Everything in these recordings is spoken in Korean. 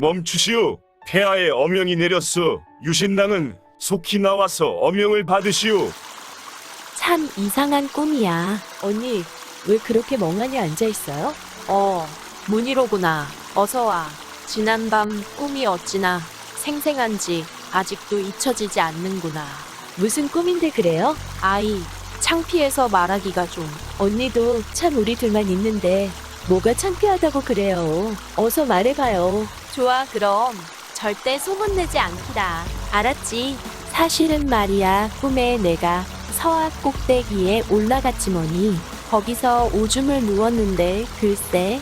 멈추시오. 폐하의 어명이 내렸소. 유신당은 속히 나와서 어명을 받으시오. 참 이상한 꿈이야. 언니, 왜 그렇게 멍하니 앉아 있어요? 어, 문희로구나. 어서 와. 지난밤 꿈이 어찌나 생생한지 아직도 잊혀지지 않는구나. 무슨 꿈인데 그래요? 아이, 창피해서 말하기가 좀. 언니도 참 우리 둘만 있는데 뭐가 창피하다고 그래요. 어서 말해봐요. 좋아, 그럼. 절대 소문내지 않기다. 알았지? 사실은 말이야, 꿈에 내가 서악 꼭대기에 올라갔지 뭐니. 거기서 오줌을 누웠는데 글쎄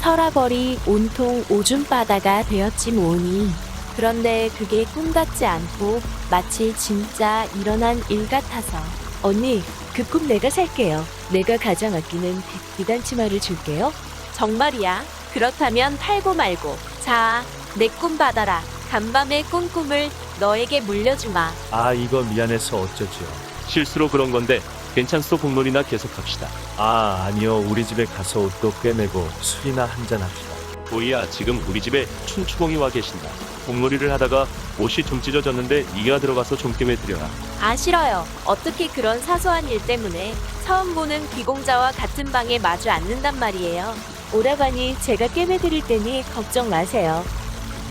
서라벌이 온통 오줌 바다가 되었지 뭐니. 그런데 그게 꿈 같지 않고 마치 진짜 일어난 일 같아서. 언니, 그 꿈 내가 살게요. 내가 가장 아끼는 비단 치마를 줄게요. 정말이야. 그렇다면 팔고 말고. 자, 내 꿈 받아라. 간밤의 꿈꿈을 너에게 물려주마. 아 이거 미안해서 어쩌죠 실수로 그런 건데 괜찮소 공론이나 계속합시다. 아 아니요 우리 집에 가서 옷도 꿰매고 술이나 한잔 합시다 보이야 지금 우리 집에 춘추공이 와 계신다. 공놀이를 하다가 옷이 좀 찢어졌는데 네가 들어가서 좀 꿰매드려라. 아 싫어요. 어떻게 그런 사소한 일 때문에 처음 보는 귀공자와 같은 방에 마주 앉는단 말이에요. 오라버니 제가 꿰매드릴 테니 걱정 마세요.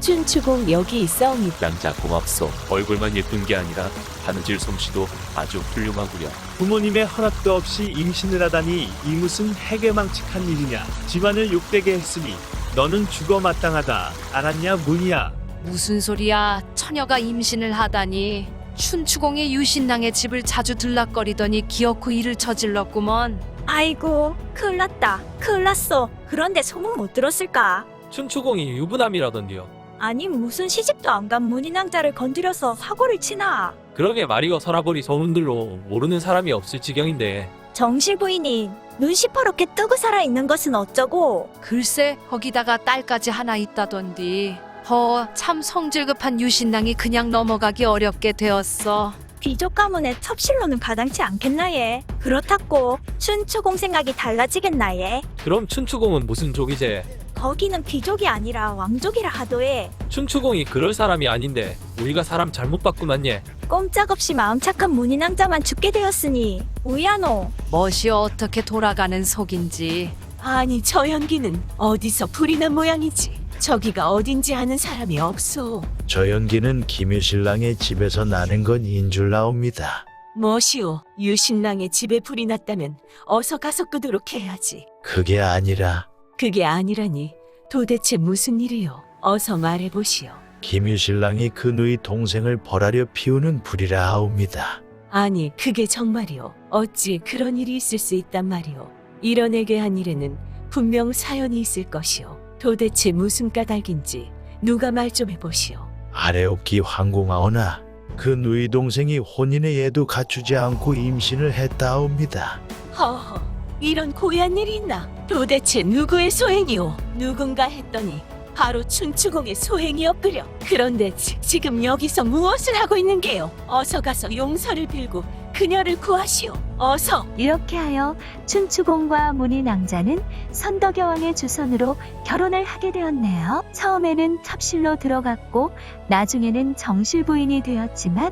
춘추공 여기 있어옵니다. 양자 고맙소. 얼굴만 예쁜 게 아니라 바느질 솜씨도 아주 훌륭하구려. 부모님의 허락도 없이 임신을 하다니 이 무슨 해괴망측한 일이냐 집안을 욕되게 했으니 너는 죽어 마땅하다 알았냐 문이야 무슨 소리야? 처녀가 임신을 하다니. 춘추공의 유신랑의 집을 자주 들락거리더니 기어코 일을 저질렀구먼. 아이고, 큰일 났다. 큰일 났어. 그런데 소문 못 들었을까? 춘추공이 유부남이라던데요. 아니, 무슨 시집도 안간 문인왕자를 건드려서 사고를 치나? 그러게 말이여 서라버리 소문들로 모르는 사람이 없을 지경인데 정실 부인이 눈 시퍼렇게 뜨고 살아있는 것은 어쩌고? 글쎄 거기다가 딸까지 하나 있다던디. 허, 참 성질급한 유신랑이 그냥 넘어가기 어렵게 되었어. 귀족 가문의 첩실로는 가당치 않겠나 예. 그렇다고 춘추공 생각이 달라지겠나 예. 그럼 춘추공은 무슨 족이제? 거기는 귀족이 아니라 왕족이라 하도에 춘추공이 그럴 사람이 아닌데 우리가 사람 잘못 봤구만 예. 꼼짝없이 마음 착한 문인왕자만 죽게 되었으니 우야노 멋이 어떻게 돌아가는 속인지. 아니 저 연기는 어디서 불이 난 모양이지. 저기가 어딘지 아는 사람이 없소. 저 연기는 김유신랑의 집에서 나는 건 인줄 나옵니다. 뭐시오? 유신랑의 집에 불이 났다면 어서 가서 끄도록 해야지. 그게 아니라 그게 아니라니 도대체 무슨 일이요? 어서 말해보시오. 김유신랑이 그 누이 동생을 벌하려 피우는 불이라 하옵니다. 아니 그게 정말이오. 어찌 그런 일이 있을 수 있단 말이오. 이뤄내게 한 일에는 분명 사연이 있을 것이오. 도대체 무슨 까닭인지 누가 말 좀 해보시오. 아래옵기 황공하오나 그 누이 동생이 혼인의 예도 갖추지 않고 임신을 했다옵니다. 허허, 이런 고얀 일이 있나? 도대체 누구의 소행이오? 누군가 했더니 바로 춘추공의 소행이었구려. 그런데 지, 지금 여기서 무엇을 하고 있는 게요? 어서 가서 용서를 빌고 그녀를 구하시오. 어서. 이렇게 하여 춘추공과 문인왕자는 선덕여왕의 주선으로 결혼을 하게 되었네요. 처음에는 첩실로 들어갔고 나중에는 정실 부인이 되었지만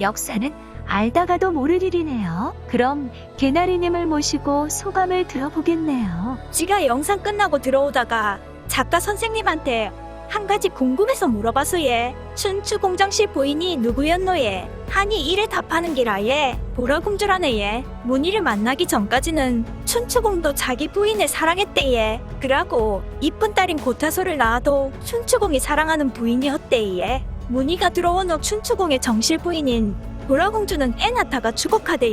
역사는 알다가도 모를 일이네요. 그럼 개나리님을 모시고 소감을 들어보겠네요. 지가 영상 끝나고 들어오다가 작가 선생님한테 한 가지 궁금해서 물어봐서 예. 춘추 공장실 부인이 누구였노 예. 하니 이래 답하는 기라 예. 보라공주라네 예. 문희를 만나기 전까지는 춘추공도 자기 부인을 사랑했대 예. 그러고 이쁜 딸인 고타소를 낳아도 춘추공이 사랑하는 부인이었대 예. 문희가 들어온 후 춘추공의 정실 부인인 보라공주는 에나타가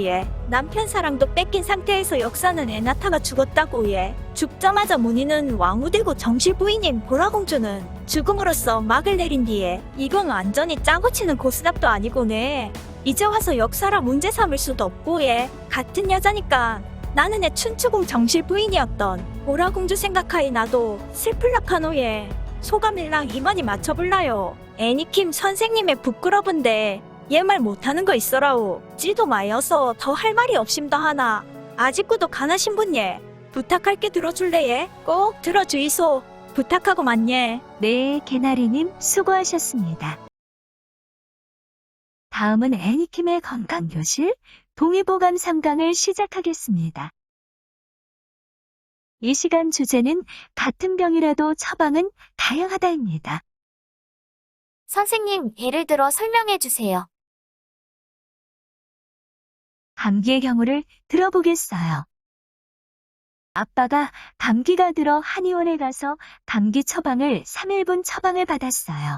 예. 남편 사랑도 뺏긴 상태에서 역사는 에나타가 죽었다고 예. 죽자마자 문희는 왕후되고 정실 부인인 보라공주는 죽음으로써 막을 내린 뒤에 이건 완전히 짜고 치는 고스답도 아니고네. 이제 와서 역사라 문제 삼을 수도 없고 예. 같은 여자니까 나는 애 춘추공 정실 부인이었던 보라공주 생각하이 나도 슬플락하노예. 소감일랑 이만히 맞춰볼라요. 애니킴 선생님의 부끄러운데 얘 말 못하는 거 있어라오. 지도 마여서 더 할 말이 없심더 하나. 아직구도 가나신 분 예. 부탁할 게 들어줄래 예? 꼭 들어주이소. 부탁하고 만예. 네, 개나리님 수고하셨습니다. 다음은 애니킴의 건강교실 동의보감 3강을 시작하겠습니다. 이 시간 주제는 같은 병이라도 처방은 다양하다입니다. 선생님, 예를 들어 설명해 주세요. 감기의 경우를 들어보겠어요. 아빠가 감기가 들어 한의원에 가서 감기 처방을 3일분 처방을 받았어요.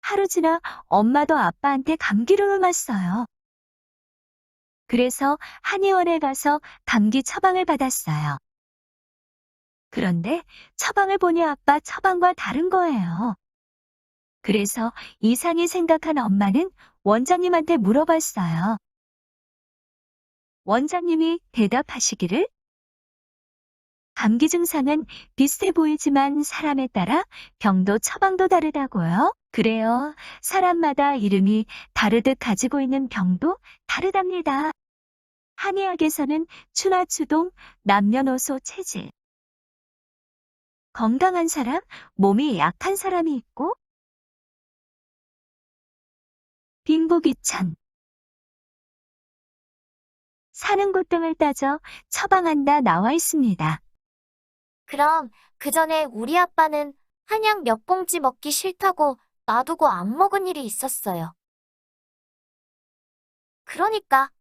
하루 지나 엄마도 아빠한테 감기를 옮았어요. 그래서 한의원에 가서 감기 처방을 받았어요. 그런데 처방을 보니 아빠 처방과 다른 거예요. 그래서 이상이 생각한 엄마는 원장님한테 물어봤어요. 원장님이 대답하시기를 감기 증상은 비슷해 보이지만 사람에 따라 병도 처방도 다르다고요. 그래요. 사람마다 이름이 다르듯 가지고 있는 병도 다르답니다. 한의학에서는 추나 추동, 남녀노소 체질. 건강한 사람, 몸이 약한 사람이 있고 빈부귀천, 사는 곳 등을 따져 처방한다 나와 있습니다. 그럼 그 전에 우리 아빠는 한약 몇 봉지 먹기 싫다고 놔두고 안 먹은 일이 있었어요. 그러니까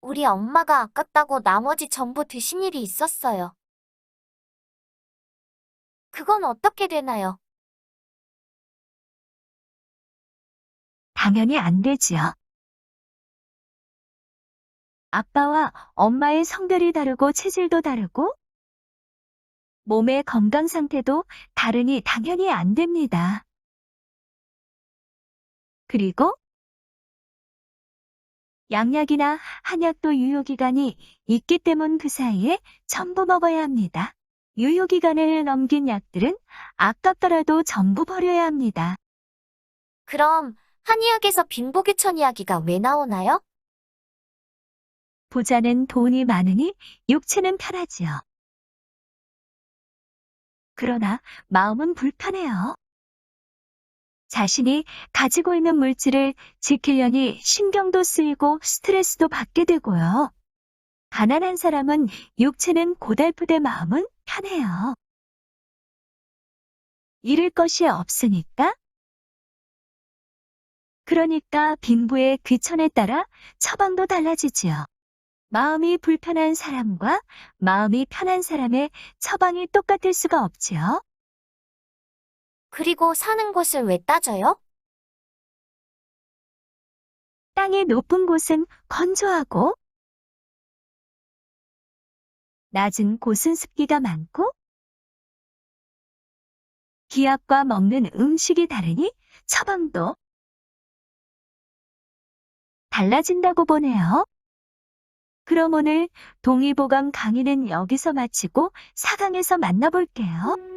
우리 엄마가 아깝다고 나머지 전부 드신 일이 있었어요. 그건 어떻게 되나요? 당연히 안 되지요. 아빠와 엄마의 성별이 다르고 체질도 다르고 몸의 건강 상태도 다르니 당연히 안 됩니다. 그리고 양약이나 한약도 유효기간이 있기 때문 그 사이에 전부 먹어야 합니다. 유효기간을 넘긴 약들은 아깝더라도 전부 버려야 합니다. 그럼 한의학에서 빈부귀천 이야기가 왜 나오나요? 부자는 돈이 많으니 육체는 편하지요. 그러나 마음은 불편해요. 자신이 가지고 있는 물질을 지키려니 신경도 쓰이고 스트레스도 받게 되고요. 가난한 사람은 육체는 고달프되 마음은 편해요. 잃을 것이 없으니까 그러니까 빈부의 귀천에 따라 처방도 달라지지요. 마음이 불편한 사람과 마음이 편한 사람의 처방이 똑같을 수가 없지요. 그리고 사는 곳을 왜 따져요? 땅이 높은 곳은 건조하고 낮은 곳은 습기가 많고 기압과 먹는 음식이 다르니 처방도 달라진다고 보네요. 그럼 오늘 동의보감 강의는 여기서 마치고 4강에서 만나볼게요.